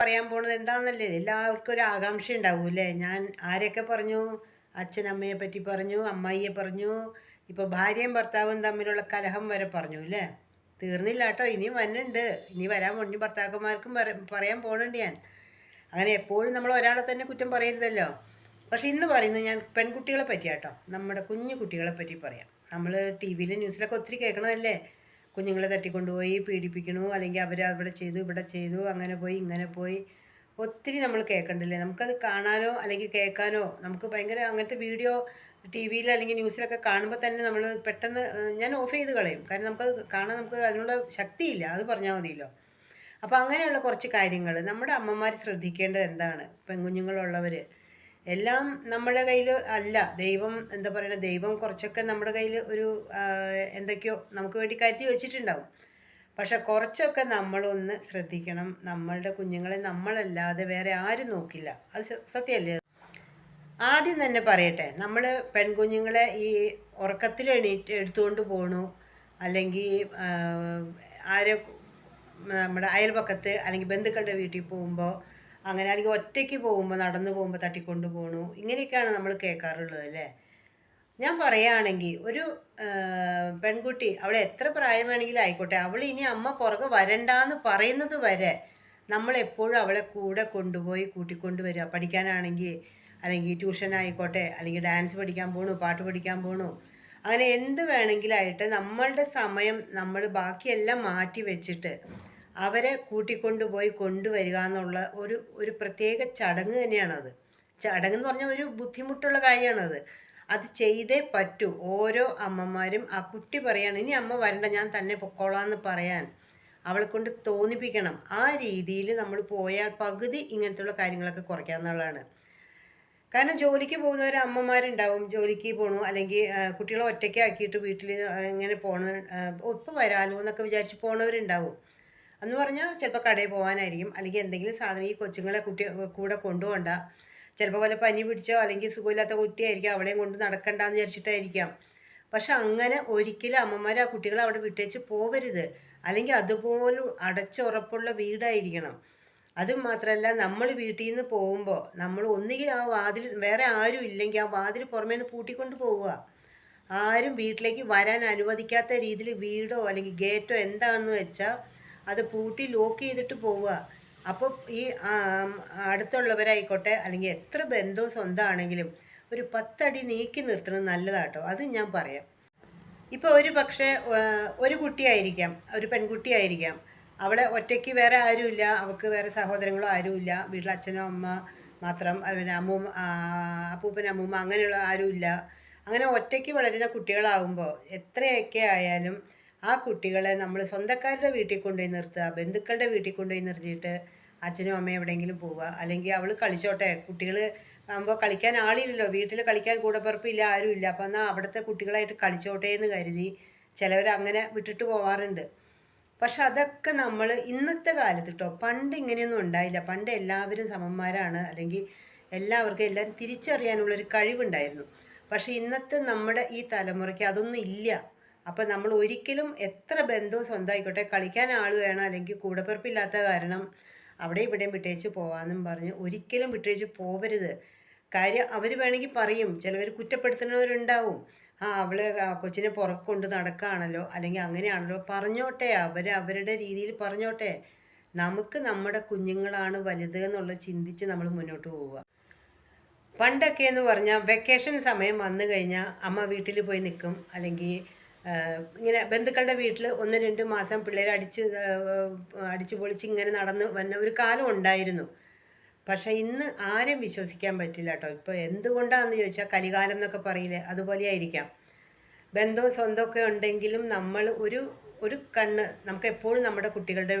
പറയാൻ പോണത് എന്താണെന്നല്ലേ എല്ലാവർക്കും ഒരു ആകാംക്ഷ ഉണ്ടാവൂല്ലേ ഞാൻ ആരെയൊക്കെ പറഞ്ഞു? അച്ഛനമ്മയെ പറ്റി പറഞ്ഞു അമ്മായിയെ പറഞ്ഞു ഇപ്പോൾ ഭാര്യയും ഭർത്താവും തമ്മിലുള്ള കലഹം വരെ പറഞ്ഞു അല്ലേ തീർന്നില്ല കേട്ടോ ഇനിയും വന്നുണ്ട്. ഇനി വരാൻ പോണി ഭർത്താക്കന്മാർക്കും പറയാൻ പോണുണ്ട് ഞാൻ. അങ്ങനെ എപ്പോഴും നമ്മൾ ഒരാളെ തന്നെ കുറ്റം പറയരുതല്ലോ. പക്ഷെ ഇന്ന് പറയുന്നത് ഞാൻ പെൺകുട്ടികളെ പറ്റിയാട്ടോ. നമ്മുടെ കുഞ്ഞു കുട്ടികളെ പറ്റി പറയാം. നമ്മൾ ടി വിയിലും ന്യൂസിലൊക്കെ ഒത്തിരി കേൾക്കണതല്ലേ? കുഞ്ഞുങ്ങളെ തട്ടിക്കൊണ്ടുപോയി പീഡിപ്പിക്കണു അല്ലെങ്കിൽ അവർ അവിടെ ചെയ്തു ഇവിടെ ചെയ്തു അങ്ങനെ പോയി ഇങ്ങനെ പോയി. ഒത്തിരി നമ്മൾ കേൾക്കണ്ടില്ലേ? നമുക്കത് കാണാനോ അല്ലെങ്കിൽ കേൾക്കാനോ നമുക്ക് ഭയങ്കര അങ്ങനത്തെ വീഡിയോ ടി വിയിൽ അല്ലെങ്കിൽ ന്യൂസിലൊക്കെ കാണുമ്പോൾ തന്നെ നമ്മൾ പെട്ടെന്ന് ഞാൻ ഓഫ് ചെയ്ത് കളയും. കാരണം നമുക്കത് കാണാൻ നമുക്ക് അതിനുള്ള ശക്തിയില്ല അത് പറഞ്ഞാൽ മതിയല്ലോ. അപ്പോൾ അങ്ങനെയുള്ള കുറച്ച് കാര്യങ്ങൾ. നമ്മുടെ അമ്മമാർ ശ്രദ്ധിക്കേണ്ടത് എന്താണ്? പെൺകുഞ്ഞുങ്ങളുള്ളവർ എല്ലാം നമ്മുടെ കയ്യിൽ അല്ല. ദൈവം എന്താ പറയുക ദൈവം കുറച്ചൊക്കെ നമ്മുടെ കയ്യിൽ ഒരു എന്തൊക്കെയോ നമുക്ക് വേണ്ടി കരുതി വെച്ചിട്ടുണ്ടാവും. പക്ഷെ കുറച്ചൊക്കെ നമ്മളൊന്ന് ശ്രദ്ധിക്കണം. നമ്മളുടെ കുഞ്ഞുങ്ങളെ നമ്മളല്ലാതെ വേറെ ആരും നോക്കില്ല. അത് സത്യമല്ലേ? ആദ്യം തന്നെ പറയട്ടെ. നമ്മൾ പെൺകുഞ്ഞുങ്ങളെ ഈ ഉറക്കത്തിൽ എണീറ്റ് എടുത്തുകൊണ്ട് പോണു. അല്ലെങ്കിൽ ആരെ നമ്മുടെ അയൽപക്കത്ത് അല്ലെങ്കിൽ ബന്ധുക്കളുടെ വീട്ടിൽ പോകുമ്പോൾ അങ്ങനെ അല്ലെങ്കിൽ ഒറ്റയ്ക്ക് പോകുമ്പോൾ നടന്നു പോകുമ്പോൾ തട്ടിക്കൊണ്ട് പോണു. ഇങ്ങനെയൊക്കെയാണ് നമ്മൾ കേൾക്കാറുള്ളത് അല്ലേ? ഞാൻ പറയുകയാണെങ്കിൽ ഒരു പെൺകുട്ടി അവൾ എത്ര പ്രായം വേണമെങ്കിലും ആയിക്കോട്ടെ അവൾ ഇനി അമ്മ പുറകെ വരണ്ടാന്ന് പറയുന്നത് വരെ നമ്മൾ എപ്പോഴും അവളെ കൂടെ കൊണ്ടുപോയി കൂട്ടിക്കൊണ്ട് വരിക. പഠിക്കാനാണെങ്കിൽ അല്ലെങ്കിൽ ട്യൂഷൻ ആയിക്കോട്ടെ അല്ലെങ്കിൽ ഡാൻസ് പഠിക്കാൻ പോണു പാട്ട് പഠിക്കാൻ പോണു. അങ്ങനെ എന്ത് വേണമെങ്കിലായിട്ട് നമ്മളുടെ സമയം നമ്മൾ ബാക്കിയെല്ലാം മാറ്റി വെച്ചിട്ട് അവരെ കൂട്ടിക്കൊണ്ടുപോയി കൊണ്ടുവരിക എന്നുള്ള ഒരു ഒരു പ്രത്യേക ചടങ്ങ് തന്നെയാണത്. ചടങ്ങ് എന്ന് പറഞ്ഞാൽ ഒരു ബുദ്ധിമുട്ടുള്ള കാര്യമാണത്. അത് ചെയ്തേ പറ്റൂ. ഓരോ അമ്മമാരും ആ കുട്ടി പറയാണ് ഇനി അമ്മ വരണ്ട ഞാൻ തന്നെ പൊക്കോളാന്ന് പറയാൻ അവളെ കൊണ്ട് തോന്നിപ്പിക്കണം. ആ രീതിയിൽ നമ്മൾ പോയാൽ പകുതി ഇങ്ങനത്തെയുള്ള കാര്യങ്ങളൊക്കെ കുറയ്ക്കാവുന്നതാണ് കാരണം ജോലിക്ക് പോകുന്നവർ അമ്മമാരുണ്ടാവും. ജോലിക്ക് പോണു അല്ലെങ്കിൽ കുട്ടികളെ ഒറ്റയ്ക്കാക്കിയിട്ട് വീട്ടിൽ ഇങ്ങനെ പോണ ഇപ്പോൾ വരാലോ എന്നൊക്കെ വിചാരിച്ച് പോണവരുണ്ടാവും. എന്ന് പറഞ്ഞാൽ ചിലപ്പോൾ കടയിൽ പോകാനായിരിക്കും അല്ലെങ്കിൽ എന്തെങ്കിലും സാധനം ഈ കൊച്ചുങ്ങളെ കുട്ടി കൂടെ കൊണ്ടുപോകണ്ട ചിലപ്പോൾ വല്ല പനി പിടിച്ചോ അല്ലെങ്കിൽ സുഖമില്ലാത്ത കുട്ടിയായിരിക്കും. അവളെയും കൊണ്ട് നടക്കണ്ടെന്ന് വിചാരിച്ചിട്ടായിരിക്കാം. പക്ഷെ അങ്ങനെ ഒരിക്കലും അമ്മമാർ ആ കുട്ടികളെ അവിടെ വിട്ടേച്ച് പോവരുത്. അല്ലെങ്കിൽ അതുപോലും അടച്ചുറപ്പുള്ള വീടായിരിക്കണം. അത് മാത്രമല്ല നമ്മൾ വീട്ടിൽ നിന്ന് പോകുമ്പോൾ നമ്മൾ ഒന്നുകിൽ ആ വാതിൽ വേറെ ആരും ഇല്ലെങ്കിൽ ആ വാതിൽ പുറമേ നിന്ന് പൂട്ടിക്കൊണ്ട് പോവുക. ആരും വീട്ടിലേക്ക് വരാൻ അനുവദിക്കാത്ത രീതിയിൽ വീടോ അല്ലെങ്കിൽ ഗേറ്റോ എന്താണെന്ന് വെച്ചാൽ അത് പൂട്ടി ലോക്ക് ചെയ്തിട്ട് പോവുക. അപ്പോൾ ഈ അടുത്തുള്ളവരായിക്കോട്ടെ അല്ലെങ്കിൽ എത്ര ബന്ധവും സ്വന്തമാണെങ്കിലും ഒരു പത്തടി നീക്കി നിർത്തുന്നത് നല്ലതാട്ടോ. അത് ഞാൻ പറയാം. ഇപ്പോൾ ഒരു പക്ഷേ ഒരു കുട്ടിയായിരിക്കാം ഒരു പെൺകുട്ടിയായിരിക്കാം. അവളെ ഒറ്റയ്ക്ക് വേറെ ആരുമില്ല അവൾക്ക് വേറെ സഹോദരങ്ങളോ ആരുമില്ല വീട്ടിൽ അച്ഛനോ അമ്മ മാത്രം പിന്നെ അമ്മൂമ്മ അപ്പൂപ്പൻ അമ്മൂമ്മ അങ്ങനെയുള്ള ആരുമില്ല. അങ്ങനെ ഒറ്റയ്ക്ക് വളരുന്ന കുട്ടികളാകുമ്പോൾ എത്രയൊക്കെ ആയാലും ആ കുട്ടികളെ നമ്മൾ സ്വന്തക്കാരുടെ വീട്ടിൽ കൊണ്ടുപോയി നിർത്തുക ബന്ധുക്കളുടെ വീട്ടിൽ കൊണ്ടുപോയി നിർത്തിയിട്ട് അച്ഛനും അമ്മയും എവിടെയെങ്കിലും പോവുക. അല്ലെങ്കിൽ അവൾ കളിച്ചോട്ടെ കുട്ടികൾ ആകുമ്പോൾ കളിക്കാൻ ആളില്ലല്ലോ വീട്ടിൽ കളിക്കാൻ കൂടപ്പിറപ്പില്ല ഇല്ല അപ്പം എന്നാൽ അവിടുത്തെ കുട്ടികളായിട്ട് കളിച്ചോട്ടെ എന്ന് കരുതി ചിലവർ അങ്ങനെ വിട്ടിട്ട് പോവാറുണ്ട്. പക്ഷെ അതൊക്കെ നമ്മൾ ഇന്നത്തെ കാലത്ത് കേട്ടോ പണ്ട് ഇങ്ങനെയൊന്നും ഉണ്ടായില്ല. പണ്ട് എല്ലാവരും സമന്മാരാണ്. അല്ലെങ്കിൽ എല്ലാവർക്കും എല്ലാവരും തിരിച്ചറിയാനുള്ളൊരു കഴിവുണ്ടായിരുന്നു. പക്ഷെ ഇന്നത്തെ നമ്മുടെ ഈ തലമുറയ്ക്ക് അതൊന്നും ഇല്ല. അപ്പം നമ്മൾ ഒരിക്കലും എത്ര ബന്ധവും സ്വന്തമായിക്കോട്ടെ കളിക്കാൻ ആൾ വേണം അല്ലെങ്കിൽ കൂടപ്പിറപ്പില്ലാത്ത കാരണം അവിടെ ഇവിടെയും വിട്ടേച്ച് പോവാന്നും പറഞ്ഞ് ഒരിക്കലും വിട്ടേച്ച് പോവരുത്. കാര്യം അവർ വേണമെങ്കിൽ പറയും ചിലവർ കുറ്റപ്പെടുത്തുന്നവരുണ്ടാവും. ആ അവൾ കൊച്ചിനെ പുറക്കൊണ്ട് കൊണ്ട് നടക്കുകയാണല്ലോ അല്ലെങ്കിൽ അങ്ങനെയാണല്ലോ പറഞ്ഞോട്ടെ അവർ അവരുടെ രീതിയിൽ പറഞ്ഞോട്ടെ. നമുക്ക് നമ്മുടെ കുഞ്ഞുങ്ങളാണ് വലുത് എന്നുള്ള ചിന്തിച്ച് നമ്മൾ മുന്നോട്ട് പോവുക. പണ്ടൊക്കെ എന്ന് പറഞ്ഞാൽ വെക്കേഷൻ സമയം വന്നു കഴിഞ്ഞാൽ അമ്മ വീട്ടിൽ പോയി നിൽക്കും അല്ലെങ്കിൽ ഇങ്ങനെ ബന്ധുക്കളുടെ വീട്ടിൽ ഒന്ന് രണ്ട് മാസം പിള്ളേരെ അടിച്ച് അടിച്ചു പൊളിച്ച് ഇങ്ങനെ നടന്ന് വന്ന ഒരു കാലം ഉണ്ടായിരുന്നു. പക്ഷേ ഇന്ന് ആരും വിശ്വസിക്കാൻ പറ്റില്ല കേട്ടോ. ഇപ്പോൾ എന്തുകൊണ്ടാണെന്ന് ചോദിച്ചാൽ കലികാലം എന്നൊക്കെ പറയില്ലേ അതുപോലെ ആയിരിക്കാം ബന്ധവും സ്വന്തമൊക്കെ ഉണ്ടെങ്കിലും നമ്മൾ ഒരു ഒരു കണ്ണ് നമുക്ക് എപ്പോഴും നമ്മുടെ കുട്ടികളുടെ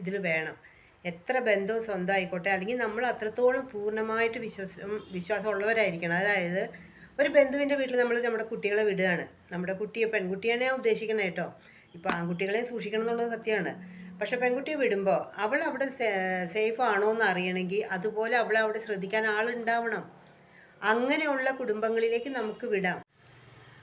ഇതിൽ വേണം. എത്ര ബന്ധവും സ്വന്തം ആയിക്കോട്ടെ അല്ലെങ്കിൽ നമ്മൾ അത്രത്തോളം പൂർണമായിട്ട് വിശ്വാസം വിശ്വാസമുള്ളവരായിരിക്കണം. അതായത് ഒരു ബന്ധുവിന്റെ വീട്ടിൽ നമ്മൾ നമ്മുടെ കുട്ടികളെ വിടുകയാണ്. നമ്മുടെ കുട്ടിയെ പെൺകുട്ടിയാണ് ഞാൻ ഉദ്ദേശിക്കുന്നത് കേട്ടോ. ഇപ്പോൾ ആൺകുട്ടികളെ സൂക്ഷിക്കണം എന്നുള്ളത് സത്യമാണ്. പക്ഷെ പെൺകുട്ടിയെ വിടുമ്പോൾ അവൾ അവിടെ സേഫ് ആണോ എന്ന് അറിയണമെങ്കിൽ അതുപോലെ അവളെ അവിടെ ശ്രദ്ധിക്കാൻ ആളുണ്ടാവണം. അങ്ങനെയുള്ള കുടുംബങ്ങളിലേക്ക് നമുക്ക് വിടാം.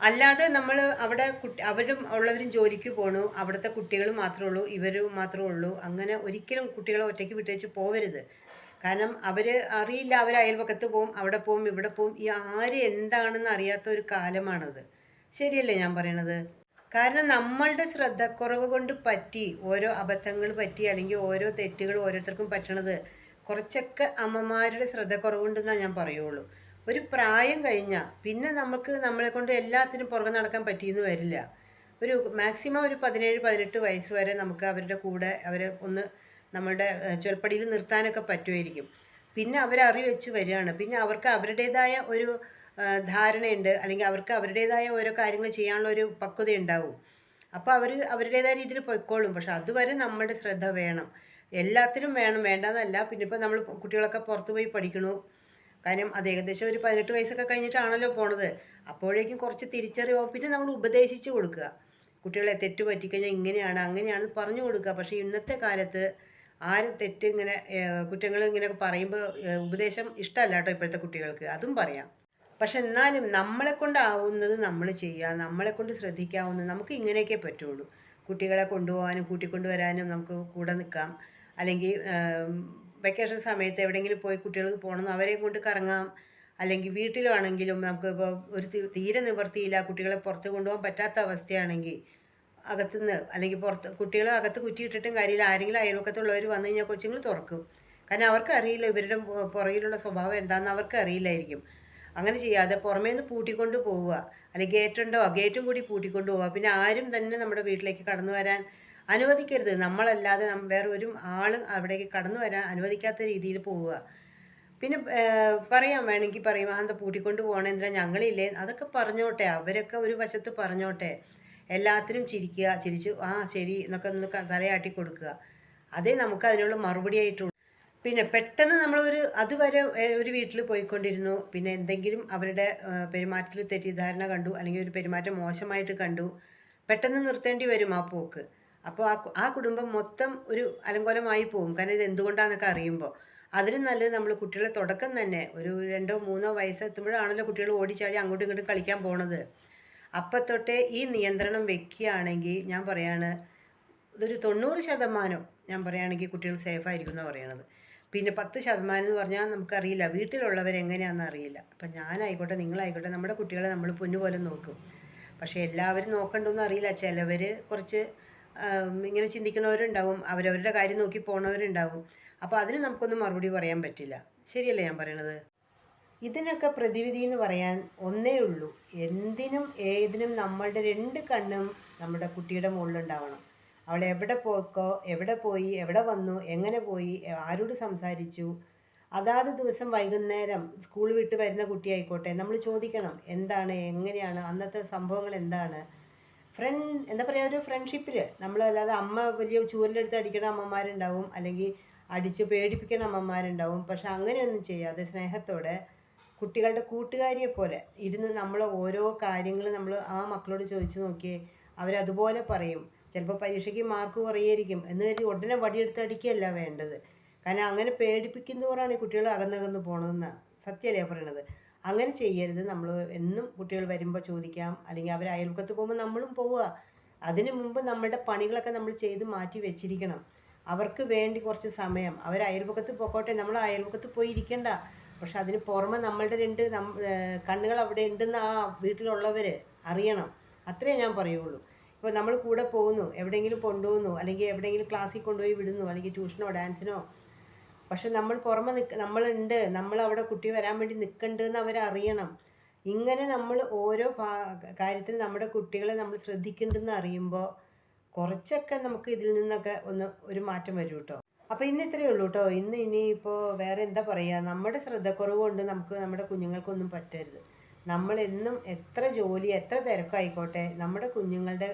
അല്ലാതെ നമ്മൾ അവിടെ കുട്ടി അവരും ഉള്ളവരും ജോലിക്ക് പോണു. അവിടുത്തെ കുട്ടികൾ മാത്രമേ ഉള്ളൂ ഇവർ മാത്രമേ ഉള്ളൂ. അങ്ങനെ ഒരിക്കലും കുട്ടികളെ ഒറ്റയ്ക്ക് വിട്ടേച്ച് പോവരുത്. കാരണം അവർ അറിയില്ല അവർ അയൽവക്കത്ത് പോവും അവിടെ പോവും ഇവിടെ പോവും. ഈ ആര് എന്താണെന്ന് അറിയാത്ത ഒരു കാലമാണത്. ശരിയല്ലേ ഞാൻ പറയണത്? കാരണം നമ്മളുടെ ശ്രദ്ധക്കുറവ് കൊണ്ട് പറ്റി ഓരോ അബദ്ധങ്ങൾ പറ്റി അല്ലെങ്കിൽ ഓരോ തെറ്റുകൾ ഓരോരുത്തർക്കും പറ്റണത് കുറച്ചൊക്കെ അമ്മമാരുടെ ശ്രദ്ധക്കുറവ് കൊണ്ടെന്നാണ് ഞാൻ പറയുള്ളൂ. ഒരു പ്രായം കഴിഞ്ഞാൽ പിന്നെ നമുക്ക് നമ്മളെ കൊണ്ട് എല്ലാത്തിനും പുറകെ നടക്കാൻ പറ്റിയെന്ന് വരില്ല. ഒരു മാക്സിമം ഒരു പതിനേഴ് പതിനെട്ട് വയസ്സ് വരെ നമുക്ക് അവരുടെ കൂടെ അവരെ ഒന്ന് നമ്മളുടെ ചൊൽപ്പടിയിൽ നിർത്താനൊക്കെ പറ്റുമായിരിക്കും പിന്നെ അറിവ് വെച്ച് വരികയാണ് പിന്നെ അവർക്ക് അവരുടേതായ ഒരു ധാരണയുണ്ട്. അല്ലെങ്കിൽ അവർക്ക് അവരുടേതായ ഓരോ കാര്യങ്ങൾ ചെയ്യാനുള്ള ഒരു പക്വത ഉണ്ടാവും. അപ്പോൾ അവർ അവരുടേതായ രീതിയിൽ പൊയ്ക്കോളും. പക്ഷെ അതുവരെ നമ്മുടെ ശ്രദ്ധ വേണം. എല്ലാത്തിനും വേണം. വേണ്ടെന്നല്ല. പിന്നെ ഇപ്പോൾ നമ്മൾ കുട്ടികളൊക്കെ പുറത്ത് പോയി പഠിക്കണു. കാര്യം അത് ഏകദേശം ഒരു പതിനെട്ട് വയസ്സൊക്കെ കഴിഞ്ഞിട്ടാണല്ലോ പോണത്. അപ്പോഴേക്കും കുറച്ച് തിരിച്ചറിവ് പിന്നെ നമ്മൾ ഉപദേശിച്ച് കൊടുക്കുക. കുട്ടികളെ തെറ്റ് പറ്റിക്കഴിഞ്ഞാൽ ഇങ്ങനെയാണ് അങ്ങനെയാണ് പറഞ്ഞു കൊടുക്കുക. പക്ഷേ ഇന്നത്തെ കാലത്ത് ആരും തെറ്റ് ഇങ്ങനെ കുറ്റങ്ങൾ ഇങ്ങനെ പറയുമ്പോൾ ഉപദേശം ഇഷ്ടമല്ല കേട്ടോ ഇപ്പോഴത്തെ കുട്ടികൾക്ക്. അതും പറയാം. പക്ഷെ എന്നാലും നമ്മളെ കൊണ്ടാവുന്നത് നമ്മൾ ചെയ്യുക നമ്മളെ കൊണ്ട് ശ്രദ്ധിക്കാവുന്നത് നമുക്ക് ഇങ്ങനെയൊക്കെ പറ്റുള്ളൂ. കുട്ടികളെ കൊണ്ടുപോകാനും കൂട്ടിക്കൊണ്ടുവരാനും നമുക്ക് കൂടെ നിൽക്കാം. അല്ലെങ്കിൽ വെക്കേഷൻ സമയത്ത് എവിടെയെങ്കിലും പോയി കുട്ടികൾക്ക് പോകണം അവരെയും കൊണ്ട് കറങ്ങാം. അല്ലെങ്കിൽ വീട്ടിലാണെങ്കിലും നമുക്ക് ഇപ്പോൾ ഒരു തീരെ നിവർത്തിയില്ല കുട്ടികളെ പുറത്ത് കൊണ്ടുപോകാൻ പറ്റാത്ത അവസ്ഥയാണെങ്കിൽ അകത്തുനിന്ന് അല്ലെങ്കിൽ പുറത്ത് കുട്ടികൾ അകത്ത് കുറ്റിയിട്ടിട്ടും കാര്യമില്ല. ആരെങ്കിലും അയൽവക്കത്തുള്ളവർ വന്നു കഴിഞ്ഞാൽ കൊച്ചുങ്ങൾ തുറക്കും. കാരണം അവർക്ക് അറിയില്ല ഇവരുടെ പുറകിലുള്ള സ്വഭാവം എന്താണെന്ന് അവർക്ക് അറിയില്ലായിരിക്കും. അങ്ങനെ ചെയ്യാതെ പുറമേ നിന്ന് പൂട്ടിക്കൊണ്ട് പോവുക. അല്ലെങ്കിൽ ഗേറ്റ് ഉണ്ടോ ഗേറ്റും കൂടി പൂട്ടിക്കൊണ്ട് പോവുക. പിന്നെ ആരും തന്നെ നമ്മുടെ വീട്ടിലേക്ക് കടന്നു വരാൻ അനുവദിക്കരുത്. നമ്മളല്ലാതെ വേറെ ഒരു ആളും അവിടേക്ക് കടന്നു വരാൻ അനുവദിക്കാത്ത രീതിയിൽ പോവുക. പിന്നെ പറയാം. വേണമെങ്കിൽ പറയും. എന്താ പൂട്ടിക്കൊണ്ട് പോകണം എന്തിനാ ഞങ്ങളില്ലേ. അതൊക്കെ പറഞ്ഞോട്ടെ. അവരൊക്കെ ഒരു വശത്ത് പറഞ്ഞോട്ടെ. എല്ലാത്തിനും ചിരിക്കുക ചിരിച്ചു ആ ശരി എന്നൊക്കെ ഒന്ന് തലയാട്ടി കൊടുക്കുക. അതേ നമുക്ക് അതിനുള്ള മറുപടി ആയിട്ടുള്ളൂ. പിന്നെ പെട്ടെന്ന് നമ്മളൊരു അതുവരെ ഒരു വീട്ടിൽ പോയിക്കൊണ്ടിരുന്നു. പിന്നെ എന്തെങ്കിലും അവരുടെ പെരുമാറ്റത്തിൽ തെറ്റിദ്ധാരണ കണ്ടു അല്ലെങ്കിൽ ഒരു പെരുമാറ്റം മോശമായിട്ട് കണ്ടു പെട്ടെന്ന് നിർത്തേണ്ടി വരും ആ പോക്ക്. അപ്പോൾ ആ ആ കുടുംബം മൊത്തം ഒരു അലങ്കോലമായി പോകും കാരണം ഇത് എന്തുകൊണ്ടാണെന്നൊക്കെ അറിയുമ്പോൾ. അതിലും നല്ലത് നമ്മൾ കുട്ടികളെ തുടക്കം തന്നെ ഒരു രണ്ടോ മൂന്നോ വയസ്സെത്തുമ്പോഴാണല്ലോ കുട്ടികൾ ഓടിച്ചാടി അങ്ങോട്ടും ഇങ്ങോട്ടും കളിക്കാൻ പോണത്. അപ്പം തൊട്ടേ ഈ നിയന്ത്രണം വെക്കുകയാണെങ്കിൽ ഞാൻ പറയാണ് ഇതൊരു തൊണ്ണൂറ് ശതമാനം ഞാൻ പറയുകയാണെങ്കിൽ കുട്ടികൾ സേഫ് ആയിരിക്കും എന്നാണ് പറയണത്. പിന്നെ പത്ത് ശതമാനം എന്ന് പറഞ്ഞാൽ നമുക്കറിയില്ല വീട്ടിലുള്ളവരെങ്ങനെയാണെന്ന് അറിയില്ല. അപ്പം ഞാനായിക്കോട്ടെ നിങ്ങളായിക്കോട്ടെ നമ്മുടെ കുട്ടികളെ നമ്മൾ പൊന്നുപോലെ നോക്കും. പക്ഷേ എല്ലാവരും നോക്കണ്ടെന്ന് അറിയില്ല. ചിലവർ കുറച്ച് ഇങ്ങനെ ചിന്തിക്കുന്നവരുണ്ടാവും അവരവരുടെ കാര്യം നോക്കി പോണവരുണ്ടാവും. അപ്പോൾ അതിന് നമുക്കൊന്നും മറുപടി പറയാൻ പറ്റില്ല. ശരിയല്ലേ ഞാൻ പറയണത്? ഇതിനൊക്കെ പ്രതിവിധി എന്ന് പറയാൻ ഒന്നേ ഉള്ളൂ. എന്തിനും ഏതിനും നമ്മളുടെ രണ്ട് കണ്ണും നമ്മുടെ കുട്ടിയുടെ മുകളിലുണ്ടാവണം. അവൾ എവിടെ പോക്കോ എവിടെ പോയി എവിടെ വന്നു എങ്ങനെ പോയി ആരോട് സംസാരിച്ചു? അതാത് ദിവസം വൈകുന്നേരം സ്കൂൾ വിട്ട് വരുന്ന കുട്ടിയായിക്കോട്ടെ നമ്മൾ ചോദിക്കണം എന്താണ് എങ്ങനെയാണ് അന്നത്തെ സംഭവങ്ങൾ എന്താണ്? ഫ്രണ്ട് എന്താ പറയുക ഒരു ഫ്രണ്ട്ഷിപ്പിൽ നമ്മളല്ലാതെ അമ്മ വലിയ ചൂരിലെടുത്ത് അടിക്കണ അമ്മമാരുണ്ടാവും അല്ലെങ്കിൽ അടിച്ച് പേടിപ്പിക്കുന്ന അമ്മമാരുണ്ടാവും. പക്ഷെ അങ്ങനെയൊന്നും ചെയ്യാതെ സ്നേഹത്തോടെ കുട്ടികളുടെ കൂട്ടുകാരിയെ പോലെ ഇരുന്ന് നമ്മൾ ഓരോ കാര്യങ്ങൾ നമ്മൾ ആ മക്കളോട് ചോദിച്ചു നോക്കിയേ അവരതുപോലെ പറയും. ചിലപ്പോൾ പരീക്ഷയ്ക്ക് മാർക്ക് കുറയായിരിക്കും. എന്ന് കരുതി ഉടനെ വടിയെടുത്ത് അടിക്കുകയല്ല വേണ്ടത്. കാരണം അങ്ങനെ പേടിപ്പിക്കുന്നവരാണ് ഈ കുട്ടികൾ അകന്നകന്ന് പോണതെന്ന് സത്യമല്ലേ പറയണത്? അങ്ങനെ ചെയ്യരുത്. നമ്മൾ എന്നും കുട്ടികൾ വരുമ്പോൾ ചോദിക്കാം. അല്ലെങ്കിൽ അവർ അയൽപക്കത്ത് പോകുമ്പോൾ നമ്മളും പോവുക. അതിനു മുമ്പ് നമ്മളുടെ പണികളൊക്കെ നമ്മൾ ചെയ്ത് മാറ്റി വെച്ചിരിക്കണം. അവർക്ക് വേണ്ടി കുറച്ച് സമയം. അവർ അയൽപക്കത്ത് പോക്കോട്ടെ. നമ്മൾ അയൽപക്കത്ത് പോയി ഇരിക്കണ്ട. പക്ഷെ അതിന് പുറമെ നമ്മളുടെ രണ്ട് കണ്ണുകൾ അവിടെ ഉണ്ടെന്ന് ആ വീട്ടിലുള്ളവർ അറിയണം. അത്രേ ഞാൻ പറയുള്ളൂ. ഇപ്പോൾ നമ്മൾ കൂടെ പോകുന്നു എവിടെയെങ്കിലും കൊണ്ടുപോകുന്നു അല്ലെങ്കിൽ എവിടെയെങ്കിലും ക്ലാസ്സിൽ കൊണ്ടുപോയി വിടുന്നു അല്ലെങ്കിൽ ട്യൂഷനോ ഡാൻസിനോ. പക്ഷെ നമ്മൾ പുറമെ നിൽക്ക നമ്മളുണ്ട് നമ്മൾ അവിടെ കുട്ടി വരാൻ വേണ്ടി നിൽക്കുന്നുണ്ട് എന്ന് അറിയണം ഇങ്ങനെ നമ്മൾ ഓരോ കാര്യത്തിൽ നമ്മുടെ കുട്ടികളെ നമ്മൾ ശ്രദ്ധിക്കുന്നുണ്ടെന്ന് അറിയുമ്പോൾ കുറച്ചൊക്കെ നമുക്ക് ഇതിൽ നിന്നൊക്കെ ഒന്ന് ഒരു മാറ്റം വരും കേട്ടോ അപ്പോൾ ഇന്ന് ഇത്രയേ ഉള്ളൂ കേട്ടോ ഇന്ന് ഇനിയിപ്പോൾ വേറെ എന്താ പറയാ? നമ്മുടെ ശ്രദ്ധക്കുറവ് കൊണ്ട് നമുക്ക് നമ്മുടെ കുഞ്ഞുങ്ങൾക്കൊന്നും പറ്റരുത്. നമ്മൾ എന്നും എത്ര ജോലി എത്ര തിരക്കായിക്കോട്ടെ നമ്മുടെ കുഞ്ഞുങ്ങളുടെ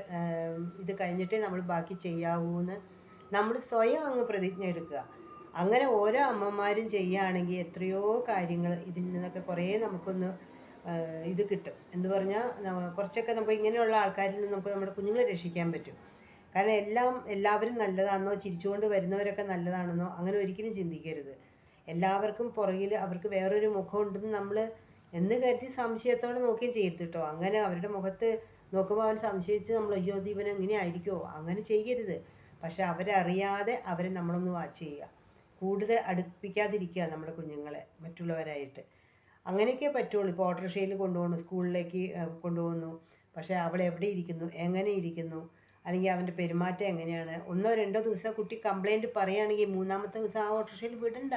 ഇത് കഴിഞ്ഞിട്ടേ നമ്മൾ ബാക്കി ചെയ്യാവൂ എന്ന് നമ്മൾ സ്വയം അങ്ങ് പ്രതിജ്ഞ എടുക്കുക. അങ്ങനെ ഓരോ അമ്മമാരും ചെയ്യുകയാണെങ്കിൽ എത്രയോ കാര്യങ്ങൾ ഇതിൽ നിന്നൊക്കെ കുറേ നമുക്കൊന്ന് ഇത് കിട്ടും. എന്ന് പറഞ്ഞാൽ കുറച്ചൊക്കെ നമുക്ക് ഇങ്ങനെയുള്ള ആൾക്കാരിൽ നിന്ന് നമുക്ക് നമ്മുടെ കുഞ്ഞുങ്ങളെ രക്ഷിക്കാൻ പറ്റും. കാരണം എല്ലാം എല്ലാവരും നല്ലതാണെന്നോ ചിരിച്ചുകൊണ്ട് വരുന്നവരൊക്കെ നല്ലതാണെന്നോ അങ്ങനെ ഒരിക്കലും ചിന്തിക്കരുത്. എല്ലാവർക്കും പുറകിൽ അവർക്ക് വേറൊരു മുഖം ഉണ്ടെന്ന് നമ്മൾ എന്ന് കരുതി സംശയത്തോടെ നോക്കുകയും ചെയ്യരുത് കേട്ടോ അങ്ങനെ അവരുടെ മുഖത്ത് നോക്കുമ്പോൾ അവൻ സംശയിച്ച് നമ്മൾ അയ്യോ ഇത് ഇവൻ എങ്ങനെ ആയിരിക്കുമോ അങ്ങനെ ചെയ്യരുത്. പക്ഷെ അവരറിയാതെ അവരെ നമ്മളൊന്ന് വാച്ച് ചെയ്യുക. കൂടുതൽ അടുപ്പിക്കാതിരിക്കുക നമ്മുടെ കുഞ്ഞുങ്ങളെ മറ്റുള്ളവരായിട്ട്. അങ്ങനെയൊക്കെ പറ്റുള്ളൂ. ഇപ്പോൾ ഓട്ടോറിക്ഷയിൽ കൊണ്ടുപോകുന്നു സ്കൂളിലേക്ക് കൊണ്ടുപോകുന്നു. പക്ഷേ അവൾ എവിടെ ഇരിക്കുന്നു? എങ്ങനെ ഇരിക്കുന്നു? അല്ലെങ്കിൽ അവന്റെ പെരുമാറ്റം എങ്ങനെയാണ്? ഒന്നോ രണ്ടോ ദിവസം കുട്ടി കംപ്ലൈന്റ് പറയുകയാണെങ്കിൽ മൂന്നാമത്തെ ദിവസം ആ ഓട്ടോറിക്ഷയിൽ വിടണ്ട.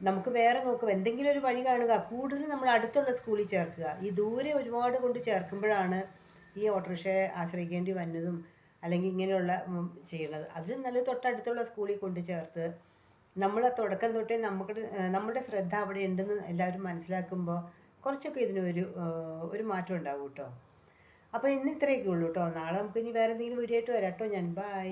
നമുക്ക് വേറെ നോക്കും. എന്തെങ്കിലും ഒരു വഴി കാണുക. കൂടുതൽ നമ്മൾ അടുത്തുള്ള സ്കൂളിൽ ചേർക്കുക. ഈ ദൂരെ ഒരുപാട് കൊണ്ട് ചേർക്കുമ്പോഴാണ് ഈ ഓട്ടോറിക്ഷയെ ആശ്രയിക്കേണ്ടി വന്നതും അല്ലെങ്കിൽ ഇങ്ങനെയുള്ള ചെയ്യുന്നത്. അതിലും നല്ല തൊട്ടടുത്തുള്ള സ്കൂളിൽ കൊണ്ട് ചേർത്ത് നമ്മൾ തുടക്കം തൊട്ടേ നമുക്ക് നമ്മുടെ ശ്രദ്ധ അവിടെ ഉണ്ടെന്ന് എല്ലാവരും മനസ്സിലാക്കുമ്പോൾ കുറച്ചൊക്കെ ഇതിനൊരു ഒരു മാറ്റം ഉണ്ടാവും കേട്ടോ. അപ്പോൾ ഇന്ന് ഇത്രയൊക്കെ ഉള്ളൂ കേട്ടോ നാളെ നമുക്ക് ഇനി വേറെ എന്തെങ്കിലും വീഡിയോ ആയിട്ട് വരാം കേട്ടോ ഞാൻ. ബൈ